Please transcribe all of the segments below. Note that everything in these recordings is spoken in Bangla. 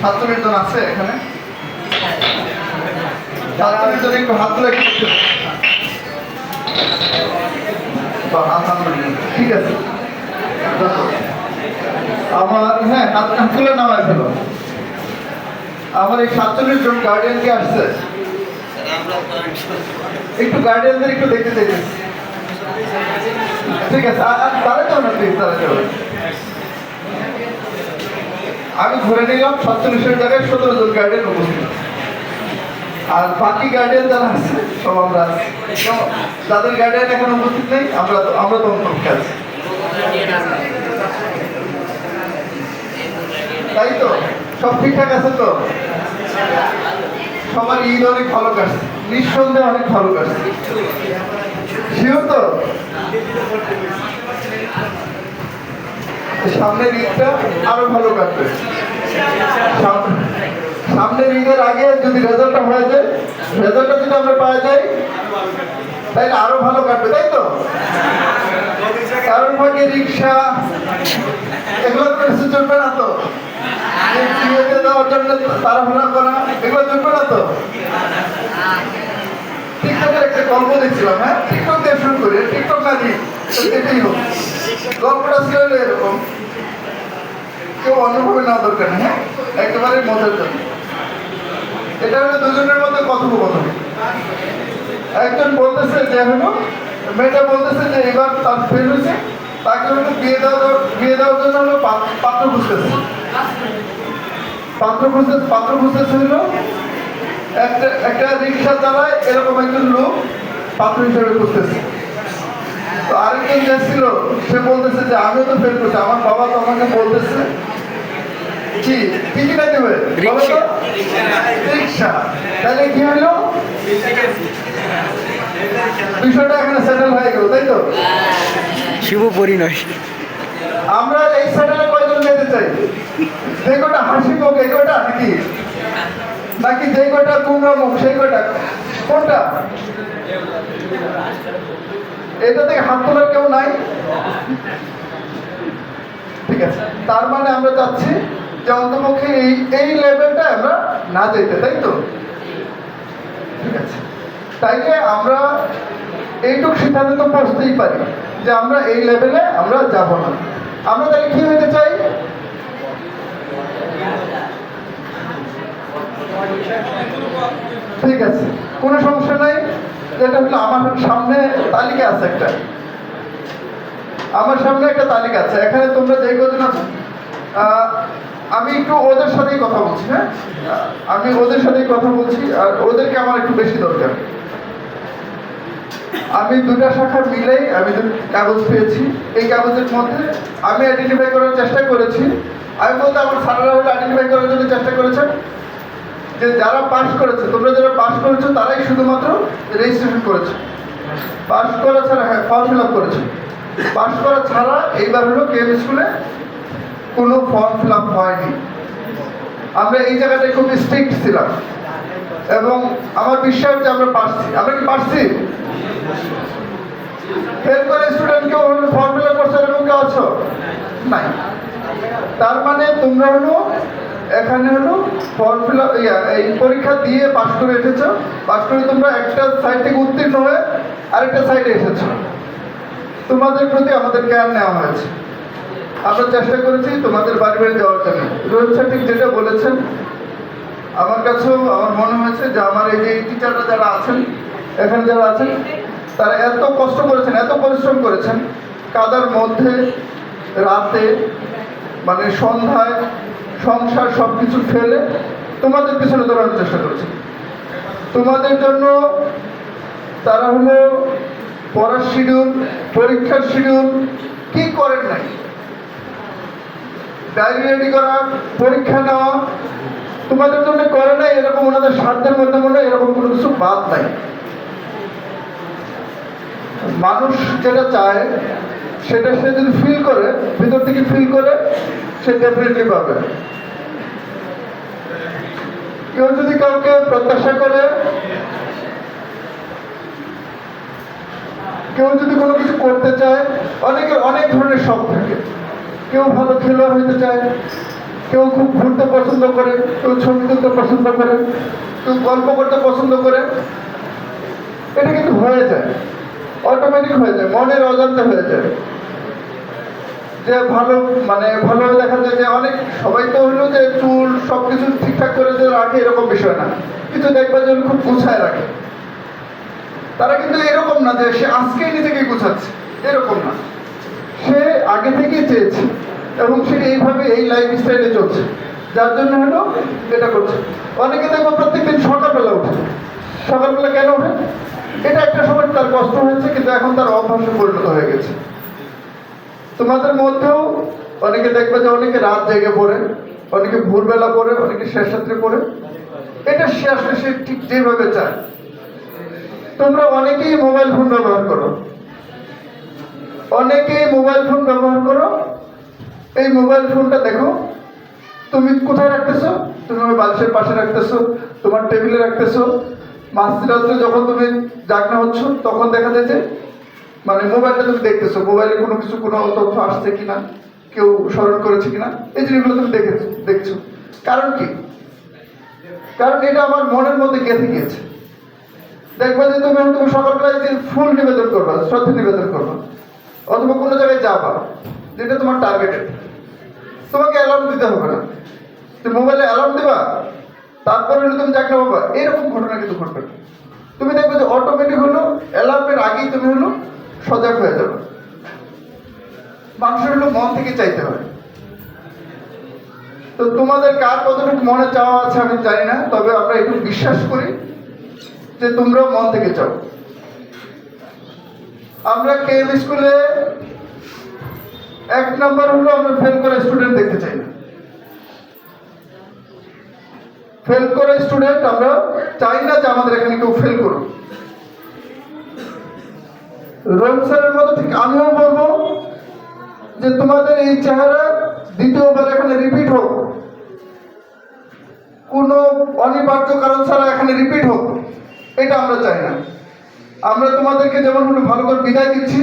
ছাত্রলীগ জন আছে এখানে? ছাত্রলীগ জন একটু হাত তুলে। ঠিক আছে। আমার হ্যাঁ হাত তুলে নামায় ফেলো। আমার এই সাতচল্লিশ জন গার্ডিয়ানকে আসছে? একটু গার্ডিয়ানদের একটু দেখতে চাইছি ঠিক আছে আর- হবে প্লিজ দাঁড়াতে হবে আমি ধরে নিলাম সাতচল্লিশের জায়গায় সতেরো জন গার্ডিয়ান উপস্থিত। আর বাকি গার্ডিয়ান যারা আছে, সব আমরা? যাদের গার্ডিয়ান এখন উপস্থিত নেই, আমরা আমরা তো অন্তর্ভুক্ত আছি। তাই তো? সব ঠিকঠাক আছে তো? সবার ঈদ অনেক ভালো কাটছে। নিঃসন্দেহে অনেক ভালো কাটছে। শিওর তো? সামনের ঈদটা আরও ভালো কাটবে। সাম- সামনের ঈদের আগে যদি রেজাল্টটা হয়ে যায়, রেজাল্টটা যদি আমরা পাওয়া যাই তাহলে আরও ভালো কাটবে, তাই তো? কারণ ভাগে রিক্সা, এগুলো চলবে না তো। করা, এগুলো চলবে না তো? হ্যাঁ? হোক। গল্পটা ছিল এরকম। কেউ অন্যভাবে নেওয়া দরকার নেই হ্যাঁ? একেবারে মজার জন্য। এটা হলো দুজনের মধ্যে কথোপকথন। একজন বলতেছে যে হলো, মেয়েটা বলতেছে যে এবার তার ফেল হয়েছে, তাকে হলো বিয়ে দেওয়া বিয়ে দেওয়ার জন্য হলো পাত্র খুঁজতেছে। পাত্র খুঁজতে, পাত্র খুঁজতেছে হলো, একটা একটা রিক্সা চালায় এরকম একজন লোক পাত্র হিসেবে খুঁজতেছে। তো আরেকজন যে ছিল সে বলতেছে যে আমিও তো ফেল করছি আমার বাবা তো আমাকে বলতেছে। কি কি কিনা দেবে রিক্সা। তাহলে কি হলো? বিষয়টা এখানে সেটেল হয়ে গেল তাই তো? শুভ পরিণয়। আমরা এই সেটেলে কয়জন যেতে চাই? যে কটা হাসি মুখ এই কটা নাকি? নাকি যে কটা কুমড়া মুখ সেই কটা। কোনটা? এটা থেকে হাত তোলার কেউ নাই। ঠিক আছে, তার মানে আমরা চাচ্ছি যে অন্তপক্ষে এই এই লেভেলটা আমরা না যেতে, তাই তো? ঠিক আছে তাইলে আমরা এইটুক সিদ্ধান্ত তো পৌঁছতেই পারি যে আমরা এই লেভেলে আমরা যাব না। আমরা তাহলে কি হতে চাই? ঠিক আছে, কোনো সমস্যা আমার সামনে তালিকা আছে একটা। আমার সামনে একটা তালিকা আছে। এখানে তোমরা যে কজন আছো আমি একটু ওদের সাথেই কথা বলছি হ্যাঁ? আমি ওদের সাথেই কথা বলছি, আর ওদেরকে আমার একটু বেশি দরকার। আমি দুটা শাখা মিলেই আমি কাগজ পেয়েছি। এই কাগজের মধ্যে আমি আইডেন্টিফাই করার চেষ্টা করেছি। আমি বলতে আমার স্যারেরা হলো আইডেন্টিফাই করার জন্য চেষ্টা করেছেন। যে যারা পাস করেছে, তোমরা যারা পাস করেছ, তারাই শুধুমাত্র রেজিস্ট্রেশন করেছে। পাস করা ছাড়া হ্যাঁ ফর্ম ফিল আপ করেছে। পাস করা ছাড়া এইবার হলো কেম স্কুলে কোনো ফর্ম ফিল আপ হয়নি। আমরা এই জায়গাটায় খুব স্ট্রিক্ট ছিলাম। এবং আমার বিশ্বাস যে আমরা পারছি। আমরা কি পারছি? ফেল করে স্টুডেন্ট কেউ হলো ফর্ম ফিল আপ করছে, এরকম কেউ আছো? নাই। তার মানে তোমরা হলো এখানে হলো ফর্ম ফিল আপ এই পরীক্ষা দিয়ে পাস করে এসেছ। পাস করে তোমরা একটা সাইড থেকে উত্তীর্ণ হয়ে আরেকটা সাইডে এসেছ। তোমাদের প্রতি আমাদের কেয়ার নেওয়া হয়েছে। আমরা চেষ্টা করেছি তোমাদের বাড়ি বাড়ি যাওয়ার জন্য। রোহিত স্যার ঠিক যেটা বলেছেন। আমার কাছেও আমার মনে হয়েছে যে আমার এই যে টিচাররা যারা আছেন, এখানে যারা আছেন, তারা এত কষ্ট করেছেন, এত পরিশ্রম করেছেন। কাদার মধ্যে রাতে মানে সন্ধ্যায় সংসার সব কিছু ফেলে তোমাদের পিছনে দৌড়ানোর চেষ্টা করেছে। তোমাদের জন্য তারা হলো পড়ার শিডিউল, পরীক্ষার শিডিউল, কি করেন নাই? ডায়েরি রেডি করা, পরীক্ষা নেওয়া, তোমাদের জন্য করে নাই, এরকম ওনাদের স্বার্থের মধ্যে মনে এরকম কোনো কিছু বাদ নাই। মানুষ যেটা চায় সেটা সে যদি ফিল করে, ভিতর থেকে ফিল করে, সে ডেফিনেটলি পাবে। কেউ যদি কাউকে প্রত্যাশা করে, কেউ যদি কোনো কিছু করতে চায় অনেকের অনেক ধরনের শখ থাকে। কেউ ভালো খেলোয়াড় হতে চায়, কেউ খুব ঘুরতে পছন্দ করে, কেউ ছবি তুলতে পছন্দ করে, কেউ গল্প করতে পছন্দ করে, এটা কিন্তু হয়ে যায়। অটোমেটিক হয়ে যায়, মনের অজান্তে হয়ে যায়। যে ভালো মানে ভালোভাবে দেখা যায় যে অনেক, সবাই তো হলো যে চুল সব কিছু ঠিকঠাক করে যে রাখে এরকম বিষয় না। কিন্তু দেখবে যে খুব গুছায় রাখে। তারা কিন্তু এরকম না যে সে আজকেই নিজেকে গুছাচ্ছে। এরকম না। সে আগে থেকেই চেয়েছে এবং সে এইভাবে এই লাইফ স্টাইলে চলছে। যার জন্য হলো এটা করছে। অনেকে দেখব প্রত্যেকদিন সকালবেলা ওঠে। সকালবেলা কেন ওঠে? এটা একটা সময় তার কষ্ট হয়েছে, কিন্তু এখন তার অভ্যাসে পরিণত হয়ে গেছে। তোমাদের মধ্যেও অনেকে দেখবে যে অনেকে রাত জেগে পড়ে, অনেকে ভোরবেলা পড়ে, অনেকে শেষ রাত্রে পড়ে। এটা সে আসলে সে ঠিক যেভাবে চায়। তোমরা অনেকেই মোবাইল ফোন ব্যবহার করো। অনেকেই মোবাইল ফোন ব্যবহার করো। এই মোবাইল ফোনটা দেখো, তুমি কোথায় রাখতেছো? তুমি আমার বালিশের পাশে রাখতেছো, তোমার টেবিলে রাখতেছো মাঝরাত্রে যখন তুমি জাগনা হচ্ছ, তখন দেখা যায় যে মানে মোবাইলটা তুমি দেখতেছো, মোবাইলে কোনো কিছু, কোনো তথ্য আসছে কিনা, কেউ স্মরণ করেছে কিনা, এই জিনিসগুলো তুমি দেখেছ, দেখছ। কারণ কি? কারণ এটা আমার মনের মধ্যে গেঁথে গিয়েছে। দেখবা যে তুমি তুমি সকালবেলায় যে ফুল নিবেদন করবা, শ্রদ্ধা নিবেদন করবা, অথবা কোনো জায়গায় যাবা, যেটা তোমার টার্গেটেড তোমাকে অ্যালার্ম দিতে হবে না। তুমি মোবাইলে অ্যালার্ম দিবা তারপরে হলে তুমি চাকরি পাবা এরকম ঘটনা কিন্তু ঘটবে। তুমি দেখবে যে অটোমেটিক হলো অ্যালার্মের আগেই তুমি হলো সজাগ হয়ে যাবে। মানুষের হলো মন থেকে চাইতে হয়। তো তোমাদের কার কতটুকু মনে চাওয়া আছে আমি জানি না, তবে আমরা একটু বিশ্বাস করি যে তোমরাও মন থেকে চাও। আমরা কেএম স্কুলে এক নম্বর হলো আমরা ফেল করে স্টুডেন্ট দেখতে চাই না। ফেল করে স্টুডেন্ট আমরা চাই না যে আমাদের এখানে কেউ ফেল করুক। স্যারের মতো ঠিক আমিও বলব যে তোমাদের এই চেহারা দ্বিতীয়বার এখানে রিপিট হোক। কোনো অনিবার্য কারণ ছাড়া এখানে রিপিট হোক, এটা আমরা চাই না। আমরা তোমাদেরকে যেমন হলো ভালো করে বিদায় দিচ্ছি,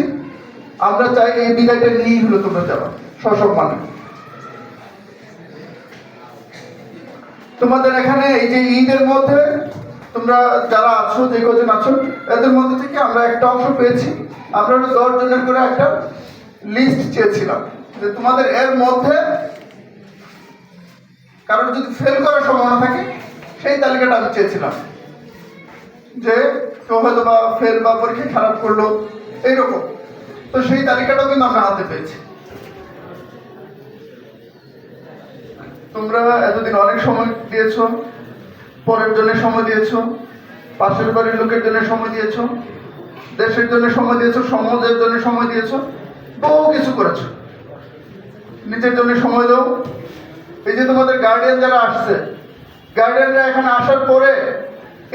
আমরা চাই এই বিদায়টা নিয়েই হলো তোমরা যাওয়া সসম্মানে তোমাদের এখানে এই যে ঈদের মধ্যে তোমরা যারা আছো, যে কজন আছো, এদের মধ্যে থেকে আমরা একটা অংশ পেয়েছি। আমরা দশ জনের করে একটা লিস্ট চেয়েছিলাম যে তোমাদের এর মধ্যে কারোর যদি ফেল করার সম্ভাবনা থাকে, সেই তালিকাটা আমি চেয়েছিলাম। যে কেউ হয়তো বা ফেল বা পরীক্ষা খারাপ করল, এইরকম। তো সেই তালিকাটাও কিন্তু আমরা হাতে পেয়েছি। তোমরা এতদিন অনেক সময় দিয়েছ, পরের জন্য সময় দিয়েছ, পাশের বাড়ির লোকের জন্য সময় দিয়েছ, দেশের জন্য সময় দিয়েছ, সমাজের জন্য সময় দিয়েছ, বহু কিছু করেছ। নিজের জন্য সময় দাও। এই যে তোমাদের গার্ডিয়ান যারা আসছে গার্ডিয়ানরা এখানে আসার পরে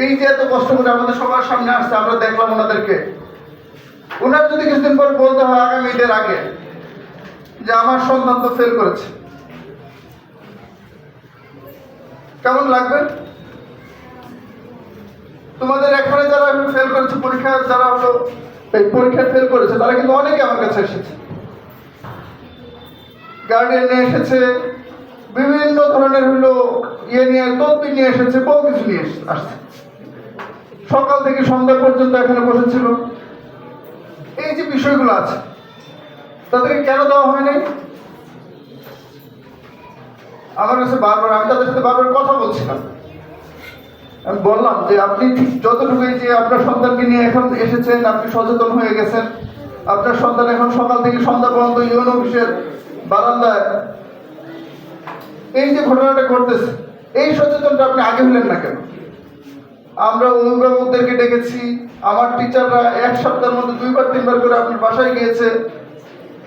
এই যে এত কষ্ট করে আমাদের সবার সামনে আসছে, আমরা দেখলাম ওনাদেরকে। ওনার যদি কিছুদিন পর বলতে হয় আগামী ঈদের আগে যে আমার সন্তান তো ফেল করেছে। কেমন লাগবে? তোমাদের এখানে যারা ফেল করেছে, পরীক্ষা যারা হলো, এই পরীক্ষায় ফেল করেছে, তারা কিন্তু অনেকে আমার কাছে এসেছে। গার্ডিয়ান নিয়ে এসেছে, বিভিন্ন ধরনের হলো ইয়ে নিয়ে তদবি নিয়ে এসেছে, বহু কিছু নিয়ে আসছে। সকাল থেকে সন্ধ্যা পর্যন্ত এখানে বসেছিল। এই যে বিষয়গুলো আছে, তাদেরকে কেন দেওয়া হয়নি? আমার কাছে বারবার আমি তাদের সাথে বারবার কথা বলছিলাম। আমি বললাম যে আপনি যতটুকু যে আপনার সন্তানকে নিয়ে এখন এসেছেন, আপনি সচেতন হয়ে গেছেন। আপনার সন্তান এখন সকাল থেকে সন্ধ্যা পর্যন্ত ইউন অফিসের বারান্দায়। এই যে ঘটনাটা ঘটতেছে, এই সচেতনটা আপনি আগে হলেন না কেন? আমরা অভিভাবকদেরকে ডেকেছি, আমার টিচাররা এক সপ্তাহের মধ্যে দুইবার, তিনবার করে আপনার বাসায় গিয়েছে।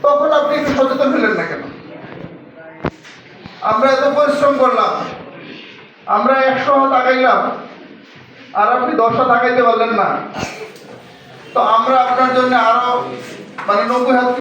তখন আপনি একটু সচেতন হলেন না কেন? আমরা এত পরিশ্রম করলাম। আমরা একশো তাকাইলাম। আর আপনি দশ হাত আগাইতে পারলেন না। তো আমরা আপনার জন্য আরও মানে নব্বই হাত